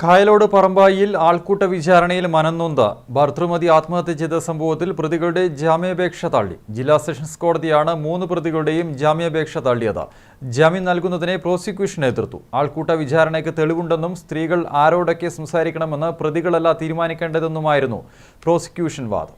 കായലോട് പറമ്പായിൽ ആൾക്കൂട്ട വിചാരണയിൽ മനന്നൊന്ത ഭർത്തൃമതി ആത്മഹത്യ ചെയ്ത സംഭവത്തിൽ പ്രതികളുടെ ജാമ്യാപേക്ഷ തള്ളി. ജില്ലാ സെഷൻസ് കോടതിയാണ് മൂന്ന് പ്രതികളുടെയും ജാമ്യാപേക്ഷ തള്ളിയത്. ജാമ്യം നൽകുന്നതിനെ പ്രോസിക്യൂഷൻ എതിർത്തു. ആൾക്കൂട്ട വിചാരണയ്ക്ക് തെളിവുണ്ടെന്നും സ്ത്രീകൾ ആരോടൊക്കെ സംസാരിക്കണമെന്ന് പ്രതികളല്ല തീരുമാനിക്കേണ്ടതെന്നുമായിരുന്നു പ്രോസിക്യൂഷൻ വാദം.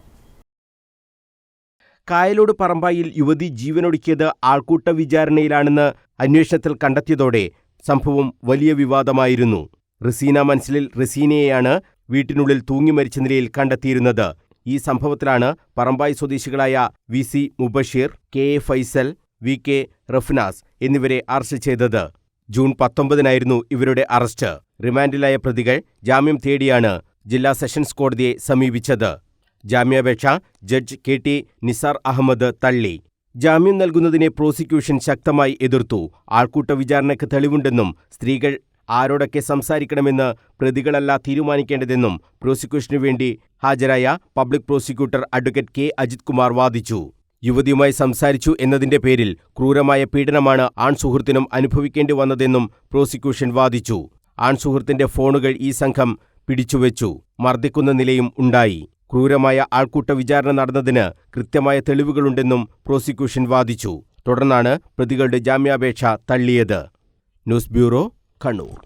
കായലോട് പറമ്പായിൽ യുവതി ജീവനൊടുക്കിയത് ആൾക്കൂട്ട വിചാരണയിലാണെന്ന് അന്വേഷണത്തിൽ കണ്ടെത്തിയതോടെ സംഭവം വലിയ വിവാദമായിരുന്നു. റസീന മൻസിലിൽ റസീനയെയാണ് വീട്ടിനുള്ളിൽ തൂങ്ങി മരിച്ച നിലയിൽ കണ്ടെത്തിയിരുന്നത്. ഈ സംഭവത്തിലാണ് പറമ്പായി സ്വദേശികളായ V C Mubasheer K A Faisal V K Rafnas എന്നിവരെ അറസ്റ്റ് ചെയ്തത്. ജൂൺ പത്തൊമ്പതിനായിരുന്നു ഇവരുടെ അറസ്റ്റ്. റിമാൻഡിലായ പ്രതികൾ ജാമ്യം തേടിയാണ് ജില്ലാ സെഷൻസ് കോടതിയെ സമീപിച്ചത്. ജാമ്യാപേക്ഷ judge K T Nisar Ahammed തള്ളി. ജാമ്യം നൽകുന്നതിനെ പ്രോസിക്യൂഷൻ ശക്തമായി എതിർത്തു. ആൾക്കൂട്ട വിചാരണയ്ക്ക് തെളിവുണ്ടെന്നും സ്ത്രീകൾ ആരോടൊക്കെ സംസാരിക്കണമെന്ന് പ്രതികളല്ല തീരുമാനിക്കേണ്ടതെന്നും പ്രോസിക്യൂഷനു വേണ്ടി ഹാജരായ public prosecutor advocate K. Ajith Kumar വാദിച്ചു. യുവതിയുമായി സംസാരിച്ചു എന്നതിന്റെ പേരിൽ ക്രൂരമായ പീഡനമാണ് ആൺസുഹൃത്തിനും അനുഭവിക്കേണ്ടി വന്നതെന്നും പ്രോസിക്യൂഷൻ വാദിച്ചു. ആൺസുഹൃത്തിന്റെ ഫോണുകൾ ഈ സംഘം പിടിച്ചുവെച്ചു. മർദ്ദിക്കുന്ന നിലയും ഉണ്ടായി. ക്രൂരമായ ആൾക്കൂട്ട വിചാരണ നടന്നതിന് കൃത്യമായ തെളിവുകളുണ്ടെന്നും പ്രോസിക്യൂഷൻ വാദിച്ചു. തുടർന്നാണ് പ്രതികളുടെ ജാമ്യാപേക്ഷ തള്ളിയത്. News bureau Kannur.